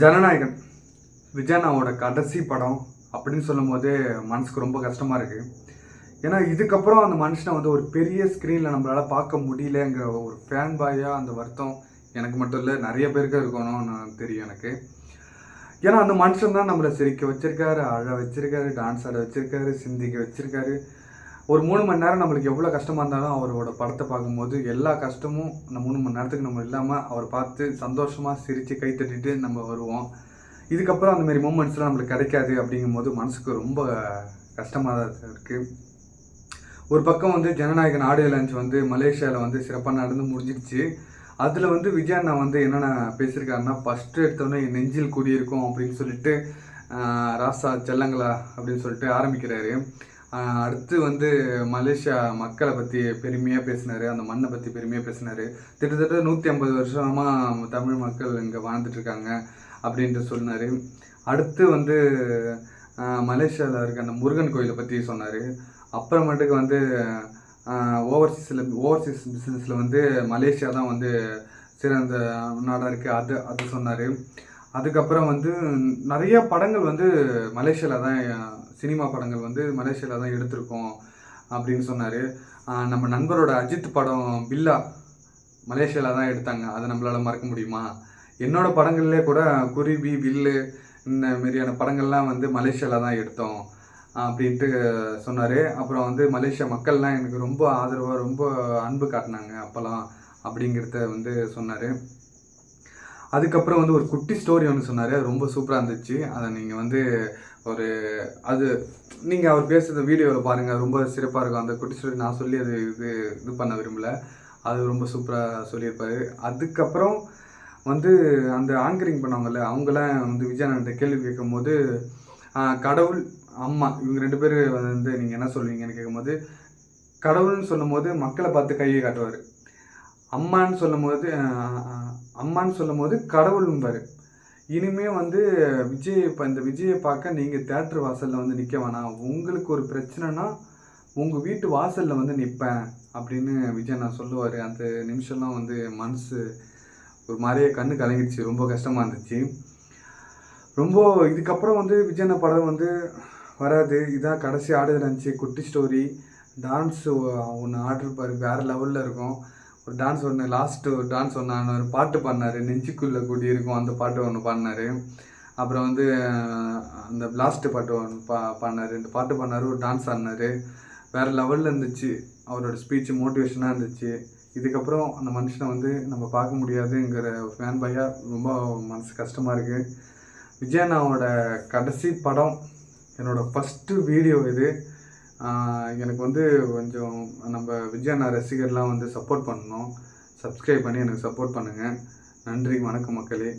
ஜனநாயகன் விஜயனாவோட கடைசி படம் அப்படின்னு சொல்லும்போதே மனசுக்கு ரொம்ப கஷ்டமாக இருக்குது ஏன்னா இதுக்கப்புறம் அந்த மனுஷனை வந்து ஒரு பெரிய ஸ்க்ரீனில் நம்மளால் பார்க்க முடியலங்கிற ஒரு ஃபேன் பாயாக அந்த வருத்தம் எனக்கு மட்டும் இல்லை நிறைய பேருக்கு இருக்கணும்னு தெரியும் எனக்கு. ஏன்னா அந்த மனுஷன் தான் நம்மளை சிரிக்க வச்சுருக்காரு அழ வச்சுருக்காரு டான்ஸ் ஆட வச்சுருக்காரு சிந்திக்க வச்சுருக்காரு. ஒரு மூணு மணி நேரம் நம்மளுக்கு எவ்வளோ கஷ்டமாக இருந்தாலும் அவரோட படத்தை பார்க்கும்போது எல்லா கஷ்டமும் அந்த மூணு மணி நேரத்துக்கு நம்ம இல்லாமல் அவர் பார்த்து சந்தோஷமாக சிரித்து கை தட்டிட்டு நம்ம வருவோம். இதுக்கப்புறம் அந்த மாதிரி மூமெண்ட்ஸ்லாம் நம்மளுக்கு கிடைக்காது அப்படிங்கும்போது மனசுக்கு ரொம்ப கஷ்டமாக தான் இருக்குது ஒரு பக்கம் வந்து ஜனநாயகன் ஆடியோ லான்ச் வந்து மலேசியாவில் வந்து சிறப்பாக நடந்து முடிஞ்சிடுச்சு. அதில் வந்து விஜய் அண்ணா வந்து என்னென்ன பேசியிருக்காருன்னா ஃபஸ்ட்டு எடுத்தோடனே நெஞ்சில் குடியிருக்கும் அப்படின்னு சொல்லிட்டு ராசா செல்லங்களா அப்படின்னு சொல்லிட்டு ஆரம்பிக்கிறாரு. அடுத்து வந்து மலேசியா மக்களை பற்றி பெருமையாக பேசினார் அந்த மண்ணை பற்றி பெருமையாக பேசினார். கிட்டத்தட்ட நூற்றி ஐம்பது வருஷமாக தமிழ் மக்கள் இங்கே வாழ்ந்துட்டுருக்காங்க அப்படின்ட்டு சொன்னார். அடுத்து வந்து மலேசியாவில் இருக்க அந்த முருகன் கோயிலை பற்றி சொன்னார். அப்புறமேட்டுக்கு வந்து ஓவர்சீஸில் ஓவர்சீஸ் பிஸ்னஸில் வந்து மலேசியா தான் வந்து சிறந்த நாடாக இருக்குது அது அது சொன்னார். அதுக்கப்புறம் வந்து நிறைய படங்கள் வந்து மலேசியாவில் தான் சினிமா படங்கள் வந்து மலேசியாவில் தான் எடுத்திருக்கோம் அப்படின்னு சொன்னார். நம்ம நண்பரோட அஜித் படம் பில்லா மலேசியாவில் தான் எடுத்தாங்க. அதை நம்மளால் மறக்க முடியுமா? என்னோட படங்கள்லேயே கூட குருவி வில்லு இந்த மாதிரியான படங்கள்லாம் வந்து மலேசியாவில் தான் எடுத்தோம் அப்படின்ட்டு சொன்னார். அப்புறம் வந்து மலேசியா மக்கள்லாம் எனக்கு ரொம்ப ஆதரவாக ரொம்ப அன்பு காட்டினாங்க அப்போல்லாம் அப்படிங்கிறத வந்து சொன்னார். அதுக்கப்புறம் வந்து ஒரு குட்டி ஸ்டோரி ஒன்று சொன்னார். ரொம்ப சூப்பராக இருந்துச்சு. அதை நீங்கள் வந்து ஒரு அது நீங்கள் அவர் பேசுகிற வீடியோவில் பாருங்கள் ரொம்ப சிறப்பாக இருக்கும். அந்த குட்டி ஸ்டோரி நான் சொல்லி அது இது இது பண்ண விரும்பல. அது ரொம்ப சூப்பராக சொல்லியிருப்பார். அதுக்கப்புறம் வந்து அந்த ஆங்கரிங் பண்ணவங்கல்ல அவங்களாம் வந்து விஜயானந்த கேள்வி கேட்கும்போது கடவுள் அம்மா. இவங்க ரெண்டு பேர் வந்து நீங்கள் என்ன சொல்லுவீங்கன்னு கேட்கும்போது கடவுள்னு சொல்லும்போது மக்களை பார்த்து கையை காட்டுவார். அம்மான்னு சொல்லும்போது அம்மான்னு சொல்லும்போது கடவுள்ம்பாரு இனிமே வந்து விஜய் இப்போ இந்த விஜயை பார்க்க நீங்கள் தேட்டர் வாசலில் வந்து நிற்க வேணாம். உங்களுக்கு ஒரு பிரச்சனைனா உங்கள் வீட்டு வாசலில் வந்து நிற்பேன் அப்படின்னு விஜய் நான் சொல்லுவார். அந்த நிமிஷம்லாம் வந்து மனசு ஒரு மாதிரியே கண்ணு கலங்கிடுச்சு. ரொம்ப கஷ்டமாக இருந்துச்சு. ரொம்ப இதுக்கப்புறம் வந்து விஜயன படம் வந்து வராது. இதான் கடைசி ஆடுதல் இருந்துச்சு குட்டி ஸ்டோரி டான்ஸ் ஒன்று ஆடிருப்பார் வேறு லெவலில் இருக்கும். ஒரு டான்ஸ் ஒன்று லாஸ்ட்டு ஒரு டான்ஸ் ஒன்று ஒரு பாட்டு பாடினார். நெஞ்சுக்குள்ளே கூடி இருக்கும் அந்த பாட்டு ஒன்று பாடினார். அப்புறம் வந்து அந்த லாஸ்ட்டு பாட்டு ஒன்று பா பாடினார். இந்த பாட்டு பாடினார் ஒரு டான்ஸ் ஆடினார். வேறு லெவலில் இருந்துச்சு. அவரோட ஸ்பீச்சு மோட்டிவேஷனாக இருந்துச்சு. இதுக்கப்புறம் அந்த மனுஷனை வந்து நம்ம பார்க்க முடியாதுங்கிற ஃபேன் பையாக ரொம்ப மனசு கஷ்டமாக இருக்குது விஜயண்ணாவோட கடைசி படம் என்னோடய ஃபஸ்ட்டு வீடியோ இது. எனக்கு வந்து கொஞ்சம் நம்ம விஜயண்ணா ரசிகர்லாம் வந்து சப்போர்ட் பண்ணணும். சப்ஸ்கிரைப் பண்ணி எனக்கு சப்போர்ட் பண்ணுங்கள் நன்றி வணக்கம் மக்களே.